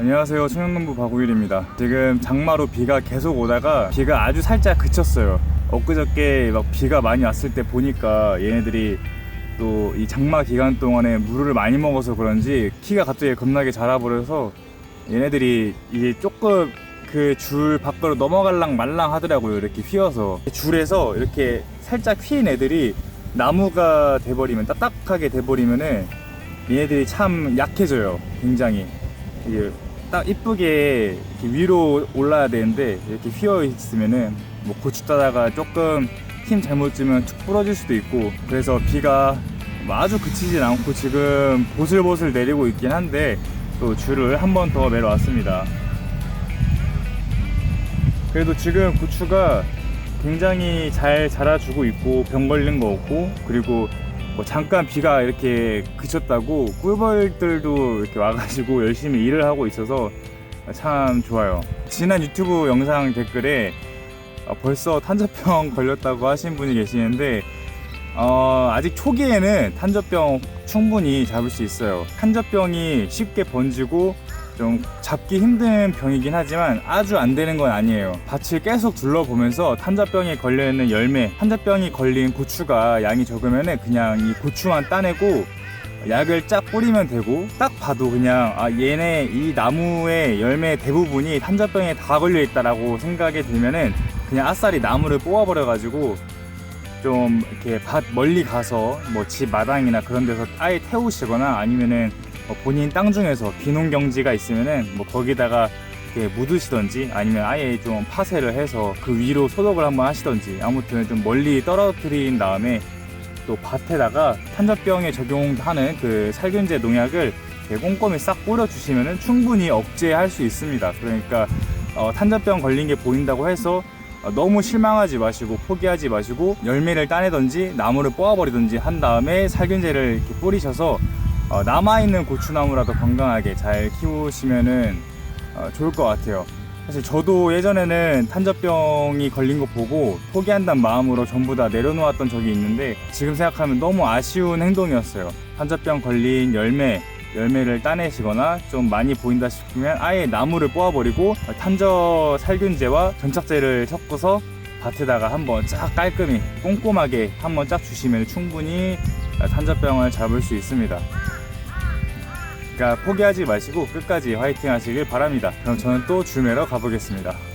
안녕하세요. 청년농부 박우일입니다. 지금 장마로 비가 계속 오다가 비가 아주 살짝 그쳤어요. 엊그저께 막 비가 많이 왔을 때 보니까 얘네들이 또 이 장마 기간 동안에 물을 많이 먹어서 그런지 키가 갑자기 겁나게 자라버려서 얘네들이 이게 조금 그 줄 밖으로 넘어갈랑 말랑 하더라고요. 이렇게 휘어서. 줄에서 이렇게 살짝 휘인 애들이 나무가 돼버리면 딱딱하게 돼버리면은 얘네들이 참 약해져요. 굉장히. 이게 딱 이쁘게 위로 올라야 되는데 이렇게 휘어 있으면은 뭐 고추 따다가 조금 힘 잘못 주면 툭 부러질 수도 있고 그래서 비가 뭐 아주 그치진 않고 지금 보슬보슬 내리고 있긴 한데 또 줄을 한 번 더 매러 왔습니다. 그래도 지금 고추가 굉장히 잘 자라주고 있고 병 걸린 거 없고 그리고 뭐 잠깐 비가 이렇게 그쳤다고 꿀벌들도 이렇게 와가지고 열심히 일을 하고 있어서 참 좋아요. 지난 유튜브 영상 댓글에 어, 벌써 탄저병 걸렸다고 하신 분이 계시는데 어, 아직 초기에는 탄저병 충분히 잡을 수 있어요. 탄저병이 쉽게 번지고 좀 잡기 힘든 병이긴 하지만 아주 안 되는 건 아니에요. 밭을 계속 둘러보면서 탄저병에 걸려있는 열매, 탄저병이 걸린 고추가 양이 적으면은 그냥 이 고추만 따내고 약을 쫙 뿌리면 되고 딱 봐도 그냥 아 얘네 이 나무의 열매 대부분이 탄저병에 다 걸려 있다라고 생각이 들면은 그냥 아싸리 나무를 뽑아버려 가지고 좀 이렇게 밭 멀리 가서 뭐 집 마당이나 그런 데서 아예 태우시거나 아니면은 뭐 본인 땅 중에서 비농경지가 있으면은 뭐 거기다가 이렇게 묻으시던지 아니면 아예 좀 파쇄를 해서 그 위로 소독을 한번 하시던지 아무튼 좀 멀리 떨어뜨린 다음에 또 밭에다가 탄저병에 적용하는 그 살균제 농약을 꼼꼼히 싹 뿌려주시면은 충분히 억제할 수 있습니다. 그러니까 어, 탄저병 걸린 게 보인다고 해서 어, 너무 실망하지 마시고 포기하지 마시고 열매를 따내든지 나무를 뽑아버리든지 한 다음에 살균제를 이렇게 뿌리셔서 어, 남아있는 고추나무라도 건강하게 잘 키우시면은 어, 좋을 것 같아요. 사실 저도 예전에는 탄저병이 걸린 거 보고 포기한다는 마음으로 전부 다 내려놓았던 적이 있는데 지금 생각하면 너무 아쉬운 행동이었어요. 탄저병 걸린 열매, 열매를 따내시거나 좀 많이 보인다 싶으면 아예 나무를 뽑아버리고 탄저 살균제와 전착제를 섞어서 밭에다가 한번 쫙 깔끔히 꼼꼼하게 한번 쫙 주시면 충분히 탄저병을 잡을 수 있습니다. 그러니까 포기하지 마시고 끝까지 화이팅 하시길 바랍니다. 그럼 저는 또 줄 매러 가보겠습니다.